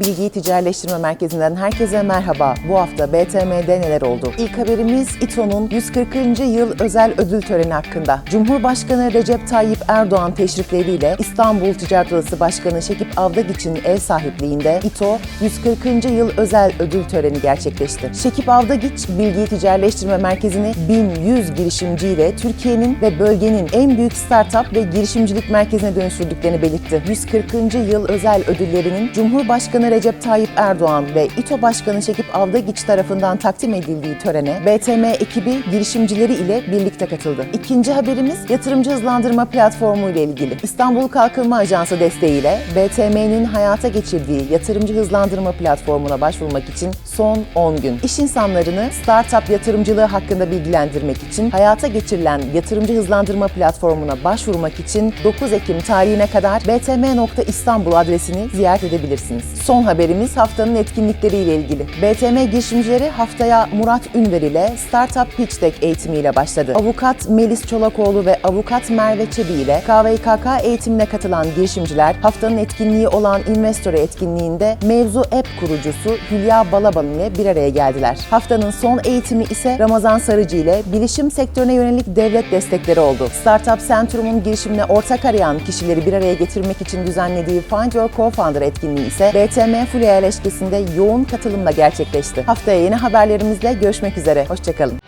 Bilgiyi Ticaretleştirme Merkezi'nden herkese merhaba. Bu hafta BTM'de neler oldu? İlk haberimiz İTO'nun 140. yıl özel ödül töreni hakkında. Cumhurbaşkanı Recep Tayyip Erdoğan teşrifleriyle İstanbul Ticaret Odası Başkanı Şekip Avdagiç'in ev sahipliğinde İTO 140. yıl özel ödül töreni gerçekleşti. Şekip Avdagiç, Bilgiyi Ticaretleştirme Merkezi'ni 1100 girişimciyle Türkiye'nin ve bölgenin en büyük startup ve girişimcilik merkezine dönüştürdüklerini belirtti. 140. yıl özel ödüllerinin Cumhurbaşkanı Recep Tayyip Erdoğan ve İTO Başkanı Şekip Avdagiç tarafından takdim edildiği törene BTM ekibi girişimcileri ile birlikte katıldı. İkinci haberimiz yatırımcı hızlandırma platformu ile ilgili. İstanbul Kalkınma Ajansı desteğiyle BTM'nin hayata geçirdiği yatırımcı hızlandırma platformuna başvurmak için son 10 gün. İş insanlarını startup yatırımcılığı hakkında bilgilendirmek için hayata geçirilen yatırımcı hızlandırma platformuna başvurmak için 9 Ekim tarihine kadar btm.istanbul adresini ziyaret edebilirsiniz. Son haberimiz haftanın etkinlikleriyle ilgili. BTM girişimcileri haftaya Murat Ünver ile Startup Pitch Deck eğitimiyle başladı. Avukat Melis Çolakoğlu ve avukat Merve Çebi ile KVKK eğitimine katılan girişimciler haftanın etkinliği olan Investor etkinliğinde mevzu app kurucusu Hülya Balaban ile bir araya geldiler. Haftanın son eğitimi ise Ramazan Sarıcı ile bilişim sektörüne yönelik devlet destekleri oldu. Startup Centrum'un girişimine ortak arayan kişileri bir araya getirmek için düzenlediği Find Your Co-Founder etkinliği ise BTM Fulya yerleşkesinde yoğun katılımla gerçekleşti. Haftaya yeni haberlerimizle görüşmek üzere. Hoşçakalın.